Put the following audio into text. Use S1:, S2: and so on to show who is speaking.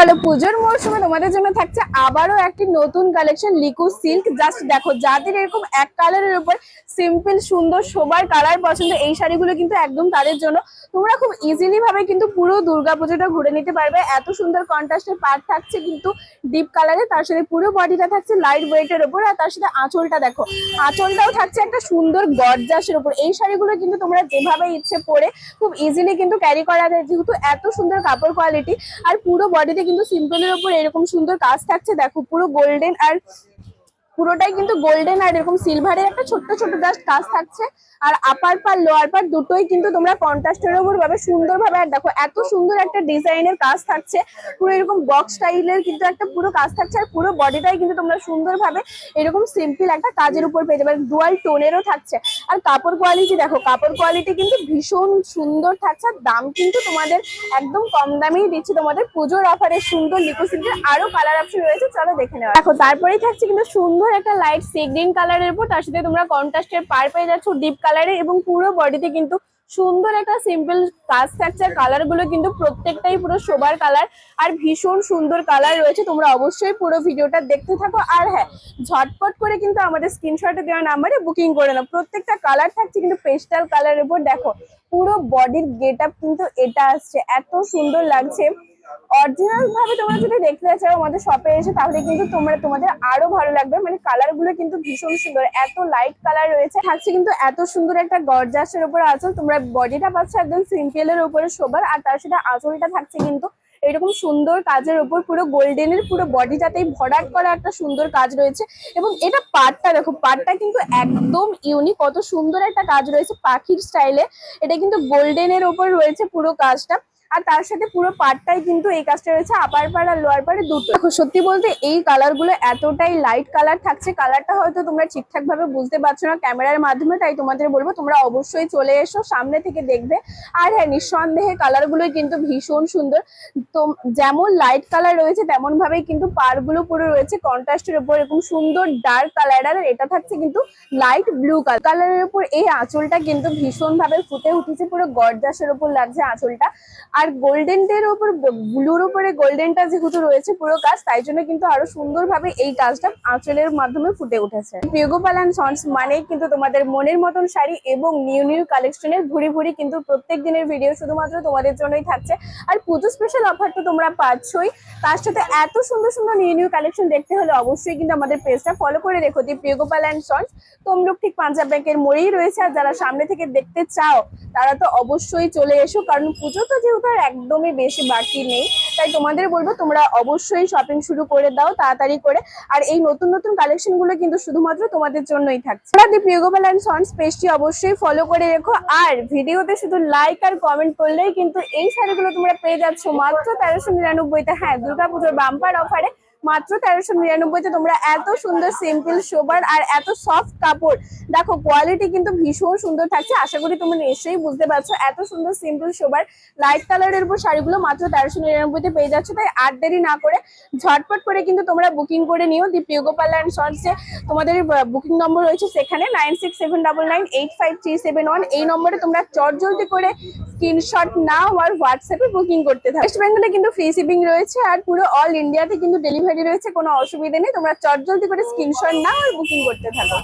S1: চলো পুজোর মরশুমে। তোমাদের জন্য থাকছে আবারও একটি নতুন কালেকশন লিকু সিল্ক জাস্ট দেখো, যাদের এরকম এক কালারের উপর সিম্পল সুন্দর সবার কালার পছন্দ, এই শাড়িগুলো কিন্তু একদম তাদের জন্য। তোমরা খুব ইজিলি ভাবে কিন্তু পুরো দুর্গাপুজোটা ঘুরে নিতে পারবে। এত সুন্দর কন্ট্রাস্টের পার্ট থাকছে কিন্তু ডিপ কালারে তার সাথে পুরো বডিটা থাকছে লাইট ওয়েটের উপর। আর তার সাথে আঁচলটা দেখো, আঁচলটাও থাকছে একটা সুন্দর গর্জাসের উপর। এই শাড়িগুলো কিন্তু তোমরা যেভাবে ইচ্ছে পরে খুব ইজিলি কিন্তু ক্যারি করা যায়। যেহেতু এত সুন্দর কাপড় কোয়ালিটি আর পুরো বডিতে কিন্তু সিম্পলের উপর এরকম সুন্দর কাজ থাকছে। দেখো পুরো গোল্ডেন আর পুরোটাই কিন্তু গোল্ডেন আর এরকম সিলভারের একটা ছোট্ট ছোট্ট জাস্ট কাজ থাকছে। আর আপার পার লোয়ার পার দুটোই কিন্তু তোমরা কন্ট্রাস্টের উপর ভাবে সুন্দর ভাবে আর দেখো এত সুন্দর একটা ডিজাইনের কাজ থাকছে। পুরো এরকম বক্স স্টাইলের কিন্তু একটা পুরো কাজ থাকছে, আর পুরো বডিটাই কিন্তু তোমরা সুন্দর ভাবে এরকম সিম্পল একটা কাজের উপর পেয়ে যাবে। ডুয়াল টোনেরও থাকছে। আর কাপড় কোয়ালিটি দেখো, কাপড় কোয়ালিটি কিন্তু ভীষণ সুন্দর থাকছে, আর দাম কিন্তু তোমাদের একদম কম দামেই দিচ্ছি তোমাদের। পুজোর অফারে সুন্দর লিকোসিল্কের আরও কালার অপশন রয়েছে, চলো দেখে নেওয়া দেখো, তারপরেই থাকছে কিন্তু সুন্দর একটা লাইট সি গ্রিন কালারের উপর, তার সাথে তোমরা কন্ট্রাস্টের পার পেয়ে যাচ্ছ ডিপ কালারে এবং পুরো বডিতে কিন্তু সুন্দর একটা সিম্পল কাজ থাকছে কালারগুলো কিন্তু প্রত্যেকটাই পুরো শোবার কালার আর ভীষণ সুন্দর কালার রয়েছে। তোমরা অবশ্যই পুরো ভিডিওটা দেখতে থাকো। আর হ্যাঁ ঝটপট করে কিন্তু আমাদের স্ক্রিনশটে দেওয়া নাম্বারে বুকিং করে নাও। প্রত্যেকটা কালার থাকছে কিন্তু পেস্টাল কালারের উপর। দেখো, পুরো বডির গেট কিন্তু এটা আসছে। এত সুন্দর লাগছে। অরিজিনাল ভাবে তোমরা যদি দেখতে চাও আমাদের শপে এসে, তাহলে কিন্তু তোমরা, তোমাদের আরও ভালো লাগবে। মানে কালারগুলো কিন্তু ভীষণ সুন্দর। এত লাইট কালার রয়েছে। থাকছে কিন্তু এত সুন্দর একটা গর্জাসের উপর আঁচল। তোমরা বডিটা পাচ্ছ একদম সিম্পল এর উপরে শোবার, আর তার সাথে আঁচলটা থাকছে কিন্তু এরকম সুন্দর কাজের উপর পুরো গোল্ডেনের পুরো বডিটাতেই ভরাট করা একটা সুন্দর কাজ রয়েছে। এবং এটা পাটটা দেখো, পাটটা কিন্তু একদম ইউনিক কত সুন্দর একটা কাজ রয়েছে পাখির স্টাইলে এটা কিন্তু গোল্ডেনের ওপর রয়েছে পুরো কাজটা। আর তার সাথে পুরো পার্টটাই কিন্তু এই কাজটা রয়েছে আপার পার আর লোয়ার পারে দুটো। দেখো, সত্যি বলতে এই কালারগুলো এতটাই লাইট কালার থাকছে কালারটা হয়তো তোমরা ঠিকঠাক ভাবে বুঝতে পারছ না ক্যামেরার মাধ্যমে, তাই তোমাদের বলব তোমরা অবশ্যই চলে এসো, সামনে থেকে দেখবে। আর হ্যাঁ নিঃসন্দেহে কালারগুলো কিন্তু ভীষণ সুন্দর। তো যেমন লাইট কালার রয়েছে তেমন ভাবেই কিন্তু পারগুলো পুরো রয়েছে কন্ট্রাস্টের উপর এরকম সুন্দর ডার্ক কালার আর এটা থাকছে কিন্তু লাইট ব্লু কালার কালারের উপর এই আঁচলটা কিন্তু ভীষণ ভাবে ফুটে উঠেছে, পুরো গর্জাসের উপর লাগছে আঁচলটা। আর গোল্ডেনটার উপর ব্লুর উপরে গোল্ডেনটা যেহেতু রয়েছে পুরো কাজ তাই জন্য কিন্তু আরও সুন্দরভাবে এই কাজটা আঁচলের মাধ্যমে ফুটে উঠেছে। অ্যান্ড সন্স মানে কিন্তু তোমাদের মনের মতন শাড়ি এবং নিউ নিউ কালেকশনের ভুড়ি ভুড়ি কিন্তু প্রত্যেক দিনের ভিডিও শুধুমাত্র তোমাদের জন্যই থাকছে। আর পুজো স্পেশাল অফার তো তোমরা পাচ্ছই। তার সাথে এত সুন্দর সুন্দর নিউ নিউ কালেকশন দেখতে হলে অবশ্যই কিন্তু আমাদের পেজটা ফলো করে রেখো the Priyagopal and sons Tamluk ঠিক পাঞ্জাব ব্যাংকের মোড়েই রয়েছে। আর যারা সামনে থেকে দেখতে চাও, তারা তো অবশ্যই চলে এসো। কারণ পুজো তো যেহেতু আর একদমই বেশি বাকি নেই। তাই তোমাদের বলব, তোমরা অবশ্যই শপিং শুরু করে দাও তাড়াতাড়ি করে। আর এই নতুন নতুন কালেকশনগুলো কিন্তু শুধুমাত্র তোমাদের জন্যই থাকছে। তোমরা দি প্রিয়গোপাল অ্যান্ড সন্স পেজটি অবশ্যই ফলো করে রেখো। আর ভিডিওতে শুধু লাইক আর কমেন্ট করলেই কিন্তু এই শাড়িগুলো তোমরা পেয়ে যাচ্ছ মাত্র তেরোশো নিরানব্বইতে। হ্যাঁ দুর্গাপুজোর বাম্পার অফারে মাত্র তেরোশো নিরানব্বইতে তোমরা এত সুন্দর সিম্পল সোবার আর এত সফট কাপড়। দেখো কোয়ালিটি কিন্তু ভীষণ সুন্দর থাকছে। আশা করি তোমরা নিশ্চয়ই বুঝতে পারছ। এত সুন্দর সিম্পল সোবার লাইট কালারের উপর শাড়িগুলো মাত্র তেরোশো নিরানব্বইতে পেয়ে যাচ্ছ। তাই আর দেরি না করে ঝটপট করে কিন্তু তোমরা বুকিং করে নিও দি প্রিয়গোপাল অ্যান্ড সন্সে তোমাদের বুকিং নম্বর রয়েছে সেখানে nine six seven double nine eight five three seven one এই নম্বরে তোমরা চট জলদি করে স্ক্রিনশট নাও আর হোয়াটসঅ্যাপে বুকিং করতে থাকো। ওয়েস্ট বেঙ্গলে কিন্তু ফ্রি শিপিং রয়েছে আর পুরো অল ইন্ডিয়াতে কিন্তু ডেলিভারি রয়েছে কোনো অসুবিধা নেই। তোমরা চট জলদি করে স্ক্রিনশট নাও আর বুকিং করতে থাকো।